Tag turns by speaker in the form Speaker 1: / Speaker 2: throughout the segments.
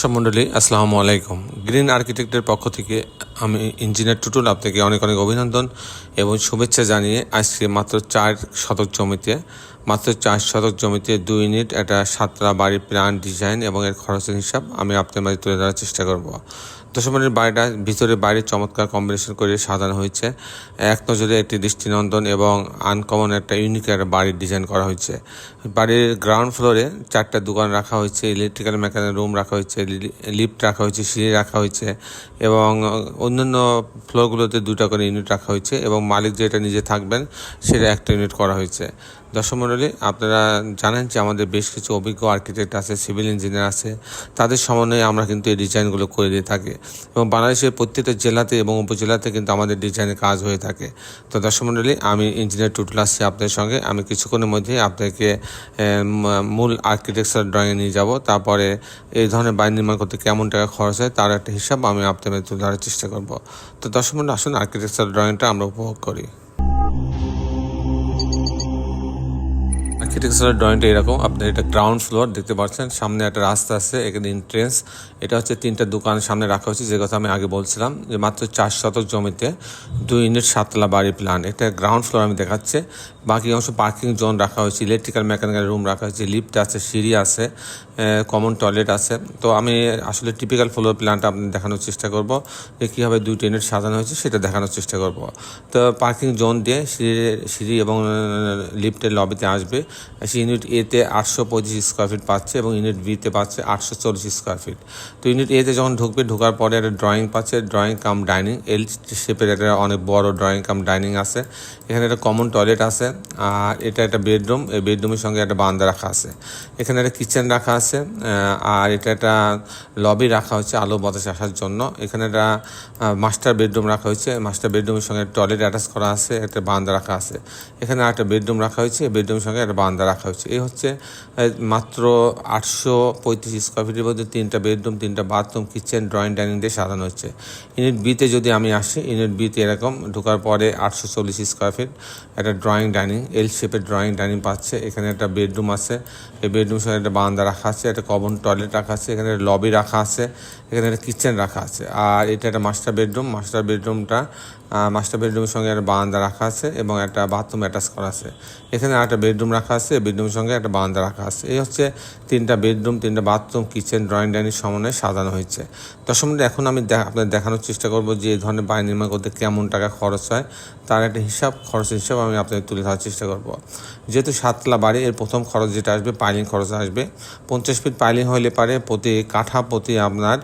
Speaker 1: সব মণ্ডলী আসসালামু আলাইকুম। গ্রিন আর্কিটেক্টের পক্ষ থেকে আমি ইঞ্জিনিয়ার টুটুল আপনাকে অনেক অনেক অভিনন্দন এবং শুভেচ্ছা জানিয়ে আজকে মাত্র চার শতক জমিতে, মাত্র চার শতক জমিতে দুই ইউনিট, একটা সাতটা বাড়ির প্ল্যান ডিজাইন এবং এর খরচের হিসাব আমি আপনার মাঝে তুলে ধরার চেষ্টা করব। দশমনের বাড়িটা ভিতরে বাইরে চমৎকার কম্বিনেশন করে সাজানো হয়েছে। এক নজরে একটি দৃষ্টিনন্দন এবং আনকমন একটা ইউনিক একটা বাড়ির ডিজাইন করা হয়েছে। বাড়ির গ্রাউন্ড ফ্লোরে চারটা দোকান রাখা হয়েছে ইলেকট্রিক্যাল মেকানিক রুম রাখা হয়েছে লিফট রাখা হয়েছে, সিঁড়ি রাখা হয়েছে এবং অন্যান্য ফ্লোরগুলোতে দুটা করে ইউনিট রাখা হয়েছে এবং মালিক যেটা নিজে থাকবেন, সেটা একটা ইউনিট করা হয়েছে। দর্শক মণ্ডলী আপনারা জানেন যে আমাদের বেশ কিছু অভিজ্ঞ আর্কিটেক্ট আছে সিভিল ইঞ্জিনিয়ার আছে। তাদের সমন্বয়ে আমরা কিন্তু এই ডিজাইনগুলো করে দিয়ে থাকি। এবং বাংলাদেশের প্রত্যেকটা জেলাতে এবং উপজেলাতে কিন্তু আমাদের ডিজাইনের কাজ হয়ে থাকে। তো দর্শক মণ্ডলী আমি ইঞ্জিনিয়ার টুটুল আসছি আপনাদের সঙ্গে। আমি কিছুক্ষণের মধ্যেই আপনাকে মূল আর্কিটেকচার ড্রয়িংয়ে নিয়ে যাব। তারপরে এই ধরনের বাড়ি নির্মাণ করতে কেমন টাকা খরচ হয়, তার একটা হিসাব আমি আপনাদের তুলে ধরার চেষ্টা করব। তো দর্শক মণ্ডলী আসুন আর্কিটেকচার ড্রয়িংটা আমরা উপভোগ করি। আর্কিটেকচারাল ড্রয়িংটা এরকম। আপনি এটা গ্রাউন্ড ফ্লোর দেখতে পাচ্ছেন, সামনে একটা রাস্তা আছে, এখানে এন্ট্রেন্স এটা হচ্ছে তিনটা দোকান সামনে রাখা হয়েছে, যে কথা আমি আগে বলছিলাম, যে মাত্র চার শতক জমিতে দুই ইউনিট সাততলা বাড়ি প্ল্যান এটা গ্রাউন্ড ফ্লোর আমি দেখাচ্ছে। বাকি অংশ পার্কিং জোন রাখা হয়েছে ইলেকট্রিক্যাল মেকানিক্যাল রুম রাখা হয়েছে লিফট আছে, সিঁড়ি আছে কমন টয়লেট আছে। তো আমি আসলে টিপিক্যাল ফ্লোর প্ল্যানটা আপনি দেখানোর চেষ্টা করব, যে কীভাবে দুইটা ইউনিট সাজানো হয়েছে সেটা দেখানোর চেষ্টা করব। তো পার্কিং জোন দিয়ে সিঁড়ি সিঁড়ি এবং লিফটের লবিতে আসবে। সে ইউনিট এতে আটশো পঁচিশ স্কোয়ার ফিট পাচ্ছে এবং ইউনিট বিতে পাচ্ছে আটশো চল্লিশ স্কোয়ার ফিট তো ইউনিট এতে যখন ঢুকবে, ঢোকার পরে একটা ড্রয়িং পাচ্ছে। ড্রয়িং কাম ডাইনিং এল শেপের একটা অনেক বড় ড্রয়িং কাম ডাইনিং আছে। এখানে একটা কমন টয়লেট আছে, আর এটা একটা বেডরুম এই বেডরুমের সঙ্গে একটা বান্দা রাখা আছে। এখানে একটা কিচেন রাখা আছে আর এটা একটা লবি রাখা হচ্ছে আলো বাতাস আসার জন্য। এখানে একটা মাস্টার বেডরুম রাখা হয়েছে। মাস্টার বেডরুমের সঙ্গে টয়লেট অ্যাটাচ করা আছে, একটা বান্দা রাখা আছে। এখানে একটা বেডরুম রাখা হয়েছে বেডরুমের সঙ্গে একটা বারান্দা রাখা হয়েছে। এই হচ্ছে মাত্র আটশো পঁয়ত্রিশ স্কোয়ার ফিটের মধ্যে তিনটা বেডরুম তিনটা বাথরুম কিচেন ড্রয়িং ডাইনিং দিয়ে সাজানো হচ্ছে ইউনিট বিতে যদি আমি আসি ইউনিট বিতে এরকম ঢোকার পরে আটশো চল্লিশ স্কোয়ার ফিট একটা ড্রয়িং ডাইনিং এল শেপের ড্রয়িং ডাইনিং পাচ্ছে। এখানে একটা বেডরুম আছে। এই বেডরুমের সঙ্গে একটা বারান্দা রাখা আছে, একটা কমন টয়লেট রাখা আছে, এখানে লবি রাখা আছে, এখানে একটা কিচেন রাখা আছে। আর এটা একটা মাস্টার বেডরুম মাস্টার বেডরুমটা মাস্টার বেডরুমের সঙ্গে একটা বারান্দা রাখা আছে এবং একটা বাথরুম অ্যাটাচ করা আছে। এখানে একটা বেডরুম রাখা আছে বেডরুমের সঙ্গে একটা বারান্দা রাখা আছে। এই হচ্ছে তিনটা বেডরুম তিনটা বাথরুম কিচেন ড্রয়িং ডাইনিং সমন্বয়ে সাজানো হয়েছে। মিনিট এখন আমি আপনাদের দেখানোর চেষ্টা করব যে এই ধরনের বাড়ি নির্মাণ করতে কেমন টাকা খরচ হয়। তার একটা হিসাব, খরচের হিসাব আমি আপনাদের তুলে ধরার চেষ্টা করব। যেহেতু সাততলা বাড়ি, এর প্রথম খরচ যেটা আসবে পাইলিং খরচ আসবে। পঞ্চাশ ফিট পাইলিং হলে পারে প্রতি কাঠা প্রতি আপনার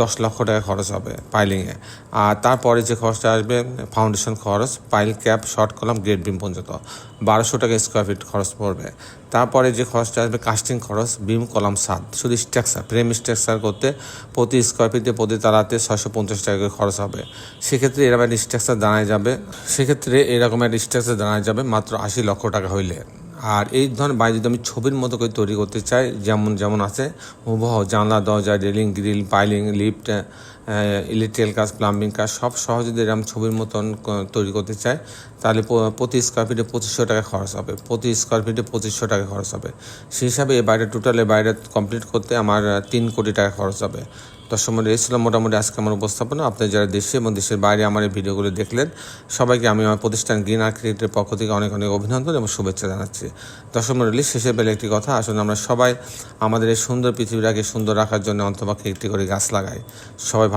Speaker 1: দশ লক্ষ টাকা খরচ হবে পাইলিংয়ে আর তারপরে যে খরচটা আসবে ফাউন্ডেশন খরচ pile cap short column grade beam পর্যন্ত। বারোশো টাকা স্কোয়ার ফিট খরচ পড়বে। তারপরে যে খরচটা আসবে কাস্টিং খরচ বিম কলাম সাত শুধু স্ট্রাকচার ফ্রেম স্ট্রাকচার করতে প্রতি স্কোয়ার ফিটে প্রতি তালাতে ছয়শো পঞ্চাশ টাকা করে খরচ হবে। সেক্ষেত্রে এরকম একটা স্ট্রাকচার দাঁড়ায় যাবে। সেক্ষেত্রে এরকম একটা স্ট্রাকচার দাঁড়ায় যাবে মাত্র আশি লক্ষ টাকা হইলে। আর এই ধরনের বাড়ি যদি আমি ছবির মতো করে তৈরি করতে চাই, যেমন যেমন আছে, হুবহ জানলা, দরজা railing grill piling lift electrical কাজ, প্লাম্বিং কাজ সব সহ যদি এরকম ছবির মতন তৈরি করতে চাই তাহলে প্রতি স্কোয়ার ফিটে পঁচিশশো টাকা খরচ হবে। প্রতি স্কোয়ার ফিটে পঁচিশশো টাকা খরচ হবে। সেই হিসাবে এই বাড়িটা টোটাল বাড়িটা কমপ্লিট করতে আমার তিন কোটি টাকা খরচ হবে। দর্শক মধ্যে এই ছিল মোটামুটি আজকে আমার উপস্থাপনা। আপনি যারা দেশে এবং দেশের বাইরে আমার এই ভিডিওগুলো দেখলেন, সবাইকে আমি আমার প্রতিষ্ঠান গ্রিন আর্কিটেক্টের পক্ষ থেকে অনেক অনেক অভিনন্দন এবং শুভেচ্ছা জানাচ্ছি। দর্শক মন্ডলী শেষে বেলে একটি কথা আসলে আমরা সবাই আমাদের এই সুন্দর পৃথিবীটাকে সুন্দর রাখার জন্য অন্তপক্ষে একটি করে গাছ লাগাই। সবাই